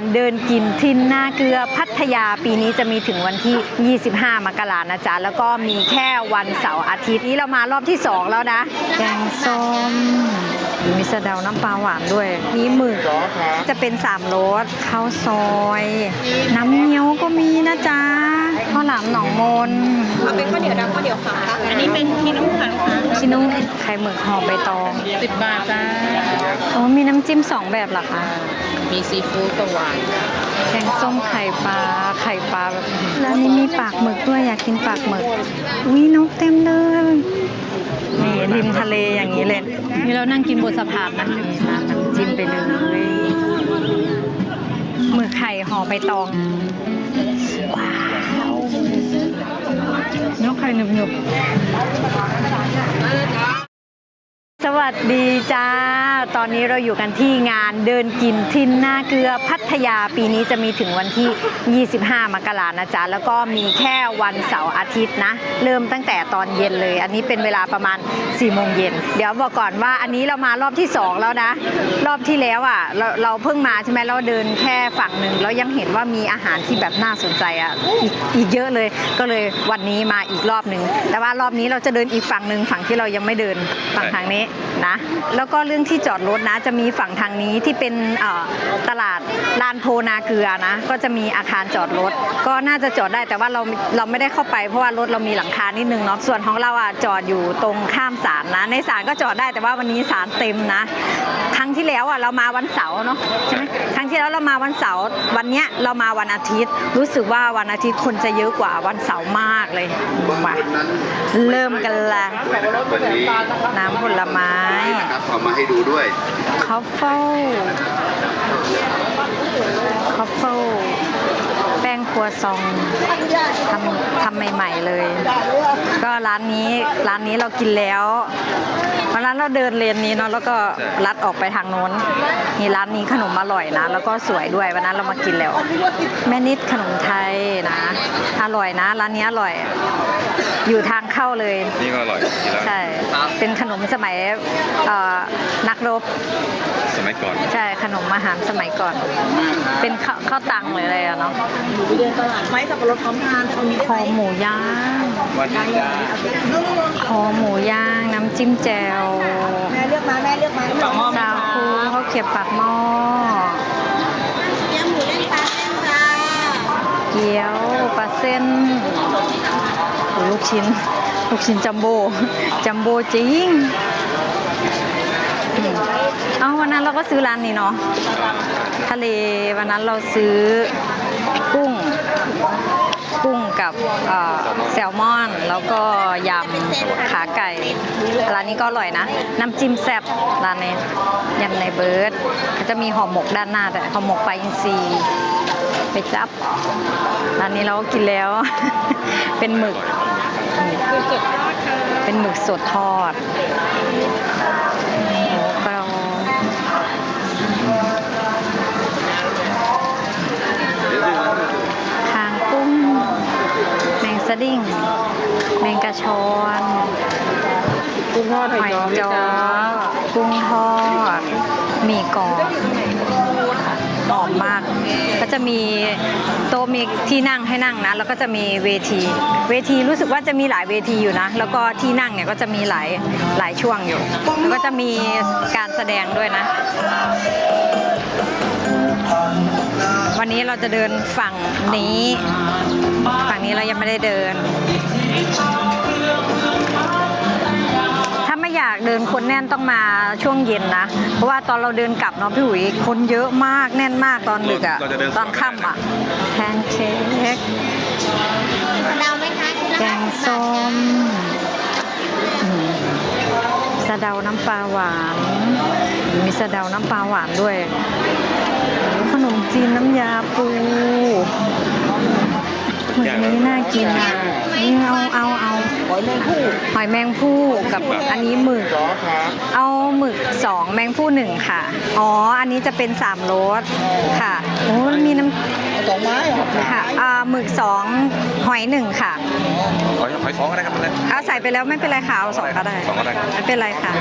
านเดินกินทินหน้าเกลือพัทยาปีนี้จะมีถึงวันที่ 25 มกรานะจ๊ะ แล้วก็มีแค่วันเสาร์อาทิตย์นี้เรามารอบที่ 2 แล้วนะแกงส้มมีสะเดาน้ำปลาหวานด้วย มีหมึกจะเป็นสามรสข้าวซอย น้ำเงี้ยวก็มีนะจ๊ะข้าวหลามหนองมนเอาเป็นข้าวเหนียวดำข้าวเหนียวขาวค่ะอันนี้เป็นขี้นุ่มค่ะชินุ่ไข่หมึกห่อใบตองสิบบาทจ้าโอ้มีน้ำจิ้มสองแบบเหรอคะ มีซีฟู้ดกับหวานแกงส้มไข่ปลาไข่ปลาแบบแล้วนี่มีปากหมึกด้วยอยากกินปากหมึกวินกเต็มเลยนี่ริมทะเลอย่างนี้เลยนี่เรานั่งกินบนสะพานนะนี่นะน้ำจิ้มไปเลยหมึกไข่ห่อใบตองว้าวนกไข่หนึบๆ สวัสดีจ้า ตอนนี้เราอยู่กันที่งานเดินกินทินหน้าเกลือพัทยาปีนี้จะมีถึงวันที่ 25 มกรานะจ๊ะ แล้วก็มีแค่วันเสาร์อาทิตย์นะ เริ่มตั้งแต่ตอนเย็นเลย อันนี้เป็นเวลาประมาณ 4 โมงเย็น เดี๋ยวบอกก่อนว่าอันนี้เรามารอบที่ 2 แล้วนะ รอบที่แล้วอะเราเราเพิ่งมาใช่ไหมเราเดินแค่ฝั่งหนึ่งแล้วยังเห็นว่ามีอาหารที่แบบน่าสนใจอะอีกอีกเยอะเลย ก็เลยวันนี้มาอีกรอบหนึ่งแต่ว่ารอบนี้เราจะเดินอีกฝั่งหนึ่งฝั่งที่เรายังไม่เดินฝั่งทางนี้นะ แล้วก็เรื่องที่จอดรถนะ จะมีฝั่งทางนี้ที่เป็นตลาดลานโพนาเกลือนะ ก็จะมีอาคารจอดรถ ก็น่าจะจอดได้แต่ว่าเราเราไม่ได้เข้าไปเพราะว่ารถเรามีหลังคานิดนึงเนาะ ส่วนของเราอะจอดอยู่ตรงข้ามศาลนะ ในศาลก็จอดได้แต่ว่าวันนี้ศาลเต็มนะ ครั้งที่แล้วอะเรามาวันเสาร์เนาะใช่ไหมครั้งที่แล้วเรามาวันเสาร์วันเนี้ยเรามาวันอาทิตย์ รู้สึกว่าวันอาทิตย์คนจะเยอะกว่าวันเสาร์มากเลยมาเริ่มกันละน้ำผลไม้นะครับเอามาให้ดูด้วย คอฟเฟิลคอฟเฟิลแป้งครัวซองทำทำใหม่ ๆเลย ก็ร้านนี้ร้านนี้เรากินแล้ววันนั้นเราเดินเลนนี้เนาะแล้วก็ลัดออกไปทางโน้นนี่ร้านนี้ขนมอร่อยนะ แล้วก็สวยด้วยวันนั้นเรามากินแล้ว แม่นิดขนมไทยนะ อร่อยนะ ร้านนี้อร่อย อยู่ทางเข้าเลย นี่ก็อร่อยกินแล้วใช่ เป็นขนมสมัยเอ่อนักรบ สมัยก่อน ใช่ขนมอาหารสมัยก่อน เป็นข้าวข้าวตังเลยเลยอะเนาะเดินตลาดไม้สับปะรดพร้อมทานเอามีได้คไหมอหมูย่างวันนี้จ้าคอหมูย่างน้ำจิ้มแจ่วแม่เลือกมาแม่เลือกมาซาคูข้าวเกรียบปากหม้อเลี้ยงหมูเล่นปลาเส้นจ้าเกี๊ยวปลาเส้น ลูกชิ้น ลูกชิ้นจัมโบ้จัมโบ้จริงเอาวันนั้นเราก็ซื้อร้านนี้เนาะทะเลวันนั้นเราซื้อกุ้ง กุ้งกับแซลมอน แล้วก็ยำขาไก่ ร้านนี้ก็อร่อยนะ น้ำจิ้มแซ่บร้านนี้ยำในเบิร์ดก็จะมีห่อหมกด้านหน้าแต่ห่อหมกปลาอินทรีไปจับร้านนี้เราก็กินแล้ว เป็นหมึก เป็นหมึกสดทอดหมูกรอบคางกุ้ง แมงสดิ้ง แมงกะชอนกุ้งทอดหอยจอกุ้งทอดหมีกรอบ หอมมาก ก็จะมีโต๊ะมีที่นั่งให้นั่งนะ แล้วก็จะมีเวที เวทีรู้สึกว่าจะมีหลายเวทีอยู่นะ แล้วก็ที่นั่งเนี่ยก็จะมีหลายหลายช่วงอยู่ แล้วก็จะมีการแสดงด้วยนะ วันนี้เราจะเดินฝั่งนี้ ฝั่งนี้เรายังไม่ได้เดิน ถ้าไม่อยากเดินคนแน่นต้องมาช่วงเย็นนะ เพราะว่าตอนเราเดินกลับเนาะพี่หุยคนเยอะมากแน่นมากตอนดึกอะเราจะเดินตอนค่ำอะแพนเค้กดาวไหมคะแกงส้มอืมสะเดาน้ำปลาหวาน มีสะเดาน้ำปลาหวานด้วย ขนมจีนน้ำยาปูหมึกนี้น่ากินอะนี่ เอาเอาเอาหอยแมงผู้หอยแมงผู้กับอันนี้หมึกเอาหมึกสองแมงผู้หนึ่งค่ะ อ๋อ อันนี้จะเป็นสามรสค่ะโอ้ยมีน้สองไม้เหรอำค่ะอ่าหมึกสองหอยหนึ่งค่ะ หอยหอยสองก็ได้ครับเลยเอาใส่ไปแล้วไม่เป็นไรค่ะ เอาสองก็ได้ สองก็ได้ครับไม่เป็นไรค่ะ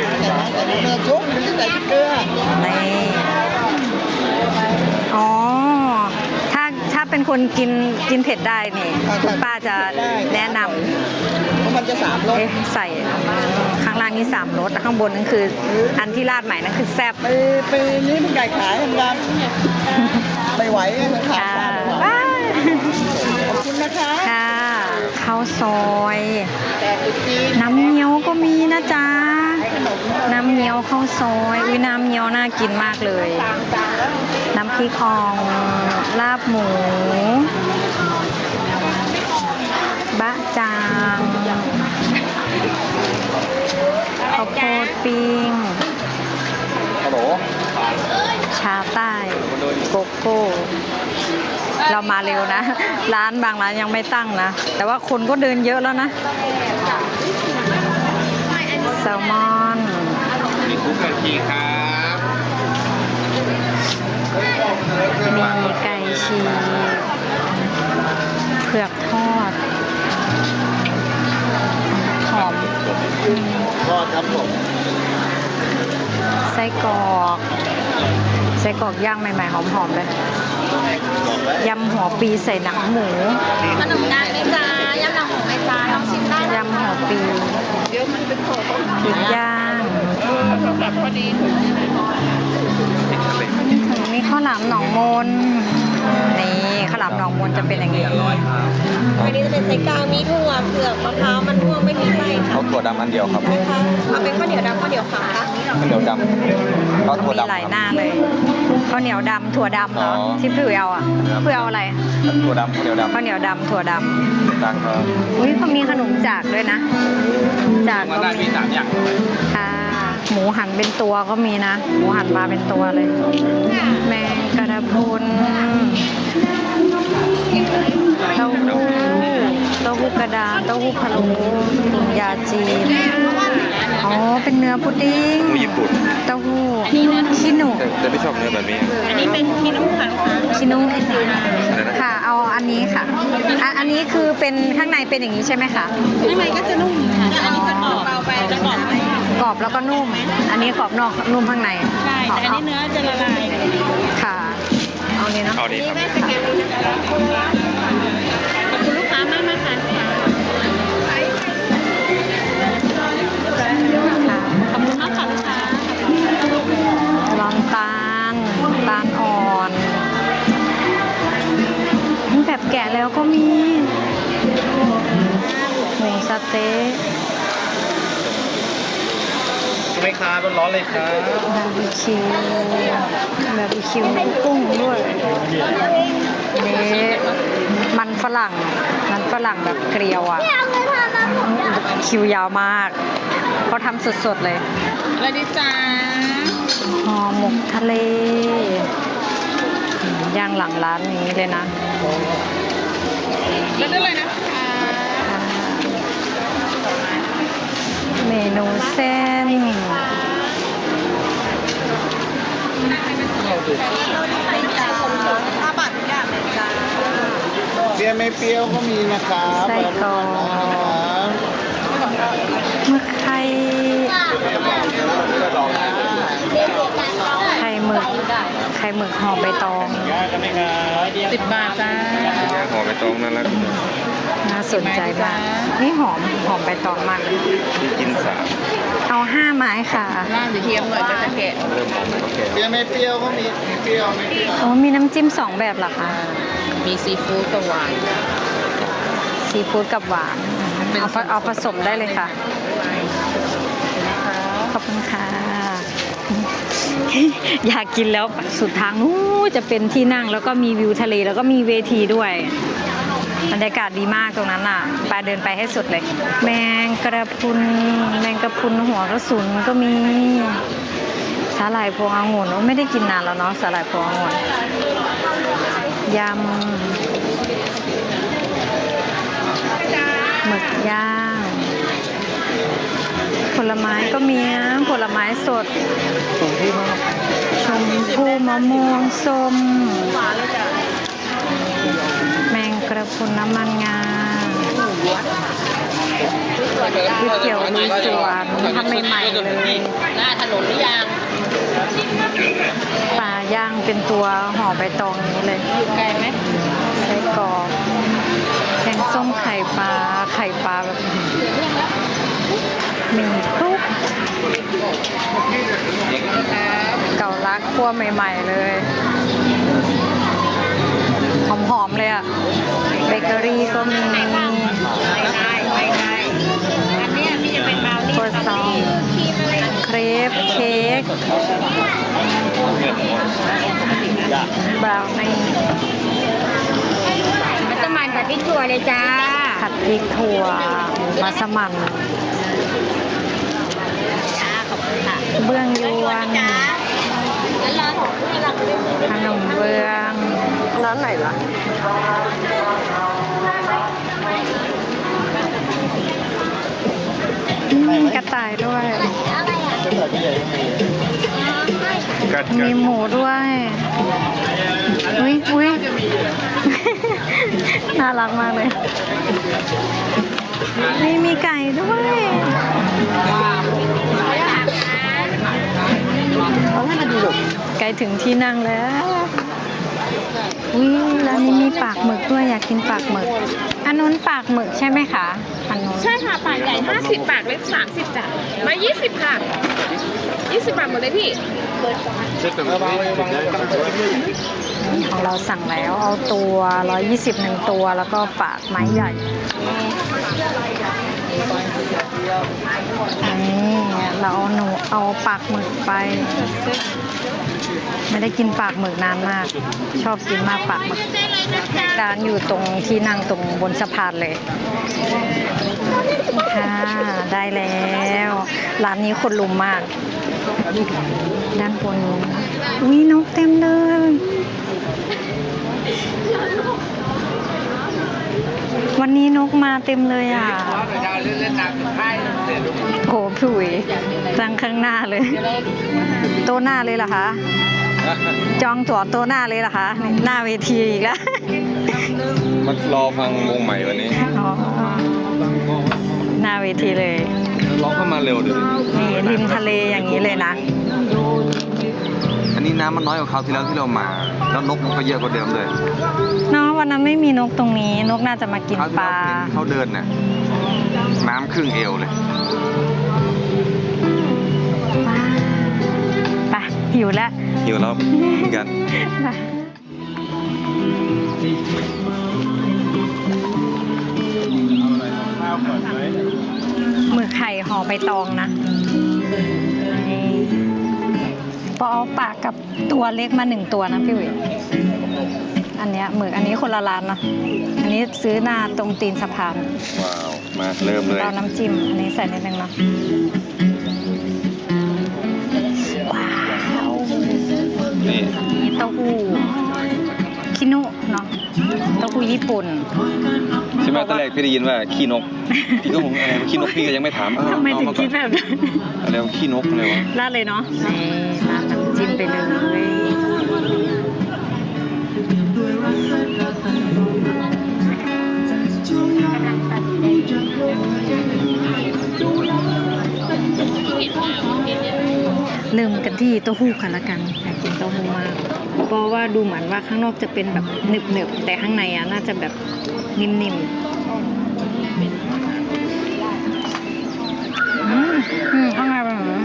เนื้อจุ๊บหรือใส่เกลือนี่ อ๋อ เป็นคนกินกินเผ็ดได้นี่คุณป้าจะแนะนำเพราะมันจะสามรสเอ๊ะใส่ข้างล่างนี่สามรสข้างบนนั่นคือ อันที่ราดใหม่นั่นคือแซ่บไปไปนี่มันไก่ขายทำงานไม่ไหวมันขาดค่ะความไม่ไหวว้ายขอบคุณนะคะค่ะข้าวซอย แต่ตุ๊จีนน้ำเงี้ยวก็มีนะจ๊ะ น้ำเงี้ยวข้าวซอยอุ้ยน้ำเงี้ยวน่ากินมากเลย น้ำพริกอ่องลาบหมู บะจางข้าวโพดปิ้งฮัลโหลชาใต้โกโก้เรามาเร็วนะ ร้านบางร้านยังไม่ตั้งนะ แต่ว่าคนก็เดินเยอะแล้วนะ แซลมอนมีคุกกะทิครับมีไก่ฉีกเผือกทอดหอมก็ครับผมไส้กรอกไส้กรอกย่างใหม่ๆหอมๆเลยยำหัวปีใส่หนังหมูขนมได้ไหมจ๊ะยำหนังหมูไหมจ๊ะลองชิมได้ยำหัวปี เดี๋ยวมันเป็นโถปีกย่างแบบพอดีนี่ข้าวหลามหนองมน นี่ข้าวหลามหนองมนจะเป็นอย่างนี้อันนี้จะเป็นไส้กลางมีถั่วเผือกมะพร้าวมันม่วงไม่มีไส้ค่ะเอาถั่วดำอันเดียวครับนะคะเอาเป็นข้าวเหนียวดำข้าวเหนียวขาวค่ะข้าวเหนียวดำเอาถั่วมีดำหลายหน้าเลย ข้าวเหนียวดำถั่วดำเหรออ๋อที่พี่อุ๋ยเอาอะพี่อุ๋ยเอาอะไรถั่วดำข้าวเหนียวดำข้าวเหนียวดำถั่วดดังครับำอุ้ยเขามีขนมจากด้วยนะ จากมาก็ได้มีมีสามอย่างค่ะหมูหันเป็นตัวก็มีนะ หมูหันมาเป็นตัวเลย แมงกระพรุนเต้าหู้เต้าหู้กระดาษเต้าหู้พะโล้ยาจีน อ๋อ เป็นเนื้อพุดดิ้งหมูญี่ปุ่นเต้าหู้ขี้หนูแต่แต่ไม่ชอบเนื้อแบบนี้ อันนี้เป็นมีน้ำขังค่ะชินุค่ะ เอาอันนี้ค่ะอะ อันนี้คือเป็นข้างในเป็นอย่างนี้ใช่ไหมคะ ข้างในก็จะนุ่มค่ะแต่อันนี้จะกรอบเบาไปจะกรอบไหมกรอบแล้วก็นุ่ม อันนี้กรอบนอกนุ่มข้างในใช่แต่อันนี้เนื้อจะละลายค่ะ เอานี้เนาะ เอาดีครับแม่สแกนดูนะคะ คิวกุ้งด้วยนี่มันฝรั่ง มันฝรั่งแบบเกลียวอะ คิวยาวมากเขาทำสดๆเลยอะไรดีจ้าห่อหมกทะเลอืมย่างหลังร้านนี้เลยนะแล้วได้เลยนะคะเมนูเส้น เลยจ้าเปรี้ยวไม่เปรี้ยวก็มีนะครับไส้กรอกหมึกไข่ไข่หมึกไข่หมึกห่อใบตองสิบบาทจ้าห่อใบตองนั่นแล้วน่า สนใจมากนี่หอมหอมใบตองมากเลยที่กินสามเอาห้าไม้ค่ะล่างหรือเทียมหน่อยก็จะแกะเริ่มหอมโอเคเปรี้ยวไม่เปรี้ยวก็มีมีเปรี้ยวไม่เปรี้ยวโอ้มีน้ำจิ้มสองแบบเหรอคะมีซีฟู้ดกับหวานซีฟู้ดกับหวานเอาผเอาผสมได้เลยค่ะขอบคุณค่ะ อยากกินแล้วสุดทางนู้นจะเป็นที่นั่งแล้วก็มีวิวทะเลแล้วก็มีเวทีด้วย บรรยากาศดีมากตรงนั้นอะไปเดินไปให้สุดเลย แมงกระพรุนแมงกระพรุนหัวกระสุนก็มีสาหร่ายพวงองุ่นโอ้ไม่ได้กินนานแล้วเนาะสาหร่ายพวงองุ่นยำหมึกย่างผลไม้ก็มีนะผลไม้สดชมพู่มะม่วงส้มแมง กระพรุนน้ำมันงาก๋วยเตี๋ยวลุยสวนทำใหม่ๆเลยหน้าถนนหรือยังปลาย่างเป็นตัวห่อใบตองนี้เลยอยู่ไกลไหมไส้ต้มไข่ปลาไข่ปลาแบบมีคลุกเก่ารักคั่วใหม่ ๆ เลย หอมๆเลยอะเบเกอรี่ก็มีไม่ได้ไม่ได้อันเนี้ยที่จะเป็นบราวนี่ครัวซองครีมอะไรเครปเค้กบราวนี่มันต้องมันแบบพริกถั่วเลยจ้าผัดพริกถั่วหมูมัสมั่นขอบคุณค่ะเบื้องยวนจ้าแล้วร้านของที่เราไม่ได้ซื้อขนมเบื้องร้านไหนล่ะมี กระต่ายด้วย กัดกัมีดหมูด้วย อุ้ยอุ้ย น่ารักมากเลย นี่มีไก่ด้วยไก่ถึงที่นั่งแล้ว อุ้ยแล้วนี่มีปากหมึกด้วยอยากกินปากหมึก อันนู้นปากหมึกใช่ไหมคะอันนู้นใช่ค่ะปากใหญ่ 50 ปากเล็ก 30จ้ะมา 20 ค่ะ 20 บาทหมดเลยพี่ ของเราสั่งแล้วเอาตัว 120หนึ่งตัวแล้วก็ปากไม้ใหญ่นี่เราเอาหนูเอาปากหมึกไป ไม่ได้กินปากหมึกนานมาก ชอบกินมากปากหมึกร้านอยู่ตรงที่นั่งตรงบนสะพานเลยค่ะได้แล้วร้านนี้คนลุมมาก ด้านบนอุ้ยนกเต็มเลยวันนี้นกมาเต็มเลยอะ โหผุยตั้งข้างหน้าเลย โต๊ะหน้าเลยเหรอคะ จองตั๋วโต๊ะหน้าเลยเหรอคะ หน้าเวทีอีกแล้ว มันรอฟังวงใหม่วันนี้ อ๋อ หน้าเวทีเลย ร้องเข้ามาเร็วดูดินี่ริมทะเลอย่างนี้เลยนะ อันนี้น้ำมันน้อยกว่าคราวที่แล้วที่เรามา แล้วนกมันก็เยอะกว่าเดิมเลยเนาะวันนั้นไม่มีนกตรงนี้ นกน่าจะมากินคราวที่ปแล้ลาวเห็นเขาเดินน่ะ น้ำครึ่งเอวเลยไปหิวแล้วหิวแล้วเหมือนกันหมือไข่ห่อใบตองนะนี่ปอเอาปากกับตัวเล็กมาหนึ่งตัวนะพี่หวิ อันเนี้ยหมึกอันนี้คนละร้านนะอันนี้ซื้อหน้าตรงตีนสะพานว้าวมาเริ่มเลยเราน้ำจิ้มอันนี้ใส่นิดนึงเนาะว้าวนี่นี่เต้าหู้คินุเนาะเต้าหู้ญี่ปุ่นใช่ไหมตอนแรกพี่ได้ยินว่าขี้นกพี่ก็งงอะไรวะขี้นกพี่ก็ยังไม่ถามเออทำไมถึงเอาาก่คิอดนแบบนั้นอะไรวะขี้นกอะไรวะราดเลยเนาะนี่ราดน้ำจิ้มไปเลย เริ่มกันที่เต้าหู้กันละกันอยากกินเต้าหู้มากเพราะว่าดูเหมือนว่าข้างนอกจะเป็นแบบหนึบๆแต่ข้างในอะน่าจะแบบนิ่มๆอืมอืมข้างในเป็นแบบนี้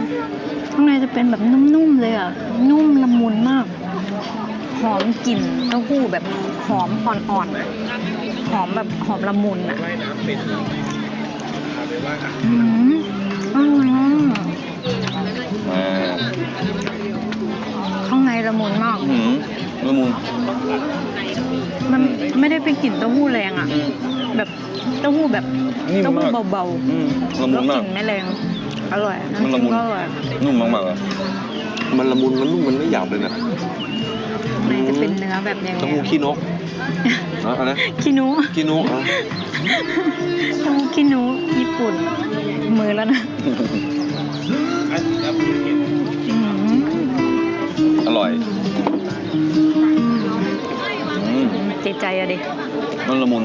ข้างในจะเป็นแบบนุ่มๆเลยอะนุ่มละมุนมาก หอมกลิ่นเต้าหู้แบบหอมอ่อนๆหอมแบบหอมละมุนอะอืมอร่อยมากมา ข้างในละมุนมากหืมละมุนมันไม่ได้เป็นกลิ่นเต้าหู้แรงอะ แบบเต้าหู้แบบนิ่มเต้าหู้มากเบาอืมละๆมุแล้วนกมากลิ่นไม่แรงอร่อยมันละมุนำจิ้ก็อร่อยนุ่มมากๆอะมันละมุนมันนุ่มมันไม่หยาบเลยนะในจะเป็นเนื้อแบบอย่างเต้าเงี้หู้ยขี้นกอะอะไรคินุขี้นกอะเต้าหู้คินุญี่ปุ่น มือแล้วนะ ร่อยอืมติดใจอะดิมันละมุน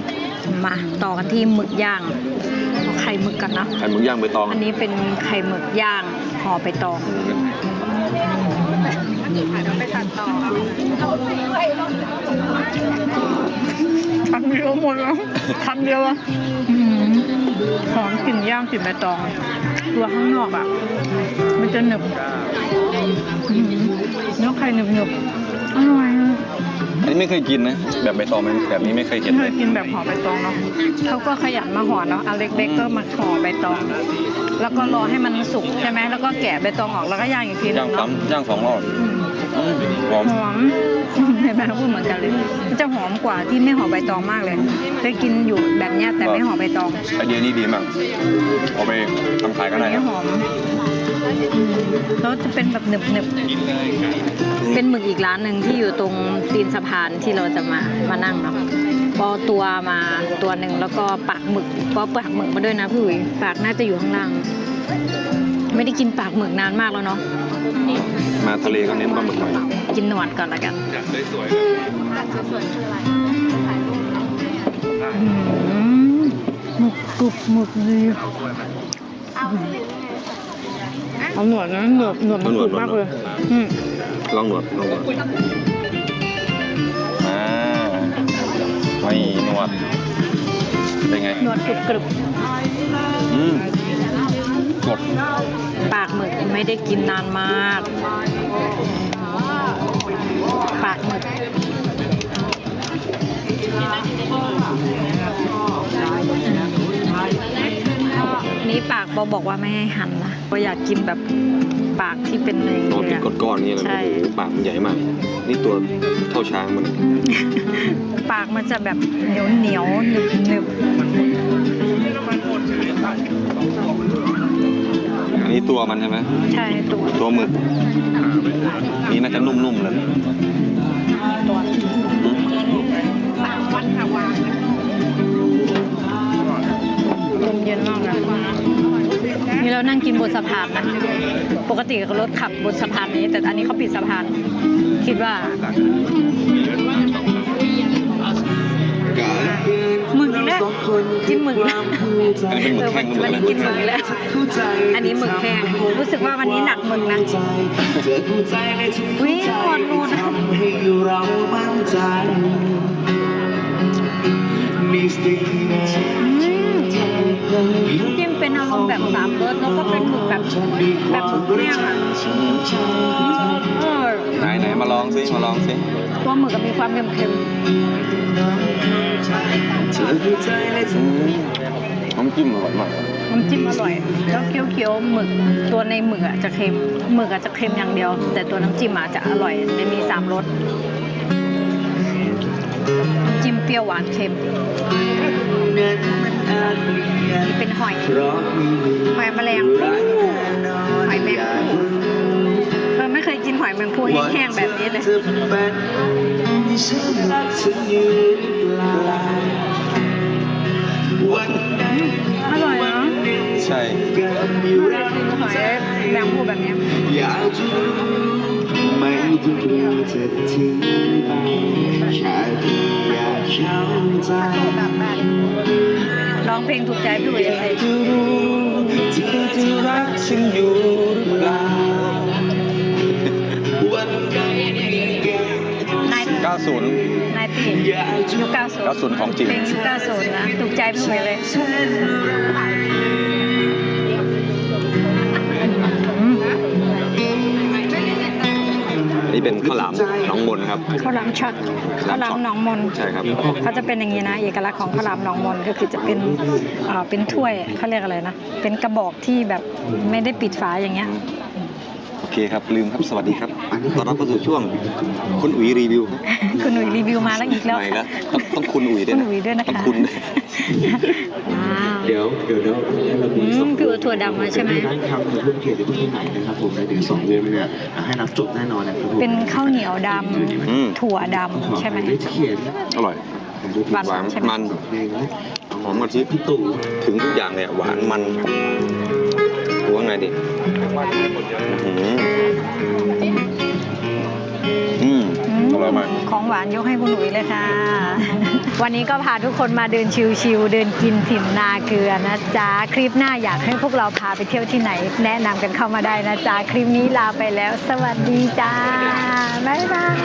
มาต่อกันที่หมึกย่างเอาไข่หมึกกันนะไข่หมึกย่างใบตอง อันนี้เป็นไข่หมึกย่างห่อใบตองอำเดียวหมดแล้วคำเดียวอะ อื้อหือหอมกลิ่นย่างกลิ่นใบตอง ตัวข้างนอกอะมันจะหนึบอื้อหือเนื้อไข่หนึบหนึบๆอร่อยอะอันนี้ไม่เคยกินนะ แบบใบตองแบบนี้ไม่เคยเห็นเคเลยยกินแบบห่อใบตองเนาะเขาก็ขยันมาห่อเนาะอันเล็กๆก็มาห่อใบตอง แล้วก็รอให้มันสุกใช่ไหมแล้วก็แกะใบตองออกแล้วก็ย่างอีกทีนึย่างงเนาะซ้ำย่างสองรอบอืม หอมหอม เห็นไหมพูดเหมือนกันเลยมันจะหอมกว่าที่ไม่ห่อใบตองมากเลยเคยกินอยู่แบบเนี้ยแต่ไม่ห่อใบตองไอเดียนี้ดีมากเอาไปทำขายก็ได้อันคนี้รับหอมแล้วจะเป็นแบบหนึบหนึบๆเป็นหมึกอีกร้านหนึ่งที่อยู่ตรงตีนสะพานที่เราจะมามานั่งเนาะปอตัวมาตัวหนึ่งแล้วก็ปากหมึกปอปากหมึกมาด้วยนะพี่อุ๋ยปากน่าจะอยู่ข้างล่าง ไม่ได้กินปากหมึกนานมากแล้วเนาะ มาทะเลก็เน้นปลาหมึกหน่อยกินหนวดก่อนละกันอืมหมึกกรุบหมึกดีเอาหนวดนะหนวดหนวดมันกรุบมากเลยอืมลองหนวดลองหนวดอ่าไม่หนวดเป็นไงหนวดกรุบกรุบอืมกดปากหมึก ไม่ได้กินนานมากปากหมึกนี่ปากบอบอกว่าไม่ให้หั่นนะบออยากกินแบบปากที่เป็นเลยนอนติดก้อนๆอย่างนี้เลยใช่โอ้โหปากมันใหญ่มาก นี่ตัวเท่าช้างมัน ปากมันจะแบบเหนียวเหนียวหนึบหนึบ อันนี้ตัวมันใช่ไหมใช่ตัวตัวหมึกนี่น่าจะนุ่มๆเลยอืมลมเย็นมากเลยนี่เรานั่งกินบนสะพานนะ ปกติรถขับบนสะพานนี้ แต่อันนี้เขาปิดสะพาน คิดว่าหมึกเนี่ยกินหมึกนะอันนี้เป็นหมึกแห้งหรือหมึกวันอะไรนี้กินหมึกแล้ว อันนี้หมึกแห้งรู้สึกว่าวันนี้หนักหมึกนะวิหอดรูนะให้เรามั่นใจมีสติในจิ้มเป็นอารมณ์แบบสามรสแล้วก็เป็นหมึกแบบแบบหมึกแห้งอะเออไหนไหนมาลองสิมาลองสิตัวหมึกก็มีความเค็มเคือใจและอืมน้ำจิ้มอร่อยมาก น้ำจิ้มอร่อย แล้วเคี้ยวๆหมึกตัวในหมึกอะจะเค็มหมึกอะจะเค็มอย่างเดียว แต่ตัวน้ำจิ้มอะจะอร่อยจะมีสามรสน้ำจิ้มเปรี้ยวหวานเค็มนี่เป็นหอยหอยแมลงหอยแมงภู่เราไม่เคยกินหอยแมงภู่แห้งๆแบบนี้เลย วจะทิ้งไปแค่เพียงอยากเข้าใจร้องเพลงถูกใจพี่อุ๋ยเลยจะรู้เธอจะรักฉันอยู่หรือเปล่าวันไหนที่กันนาย90 นายตีอยากจะยุค90 90ของจริง เพลงยุค90นะถูกใจพี่อุ๋ยเลยเธอาวหลามหน้องมนครับข้าวหลามช็อตข้าวหลามหนองมนใช่ครับเขาจะเป็นอย่างนี้นะ เอกลักษณ์ของข้าวหลามหนองมนก็คือจะเป็นเอ่อเป็นถ้วยเขาเรียกอะไรนะ เป็นกระบอกที่แบบไม่ได้ปิดฝาอย่างเงี้ยโอเคครับลืมครับสวัสดีครับต้อนรับเข้าสู่ช่วงคุณอุ๋ยรีวิวครับคุณอุ๋ยรีวิวมาแล้วอีกแล้ว ใหม่แล้วต้องต้องคุณอุ๋ยด้วยคุณนะอุ๋ยด้วยนะต้องคะคุณด้วยว้าว เดี๋ยวเดี๋ยวเดี๋ยวเราอืมีสอมงพี่อุ๋ยถั่วดำมาใช่ไหมร้านคำในรุ่นเขตอยู่ที่ไหนนะครับผมในเดือนสองเดือนเนี่ยให้รับจบแน่นอนนะครับผมเป็นข้าวเหนียวดอืมำถั่วดำใช่ไหมได้เขียนอร่อยหวานหวานใช่ไหมมันเพลงนะหอมกะทิพี่ตู่ถึงทุกอย่างเลยอะหวานมันดูว่าไงดิอื้อหืออืมอร่อยมาก ของหวานยกให้คุณหนุ่ยเลยค่ะ วันนี้ก็พาทุกคนมาเดินชิวๆเดินกินถิ่นนาเกลือนะจ๊ะ คลิปหน้าอยากให้พวกเราพาไปเที่ยวที่ไหน แนะนำกันเข้ามาได้นะจ๊ะ คลิปนี้ลาไปแล้ว สวัสดีจ้า บ๊ายบาย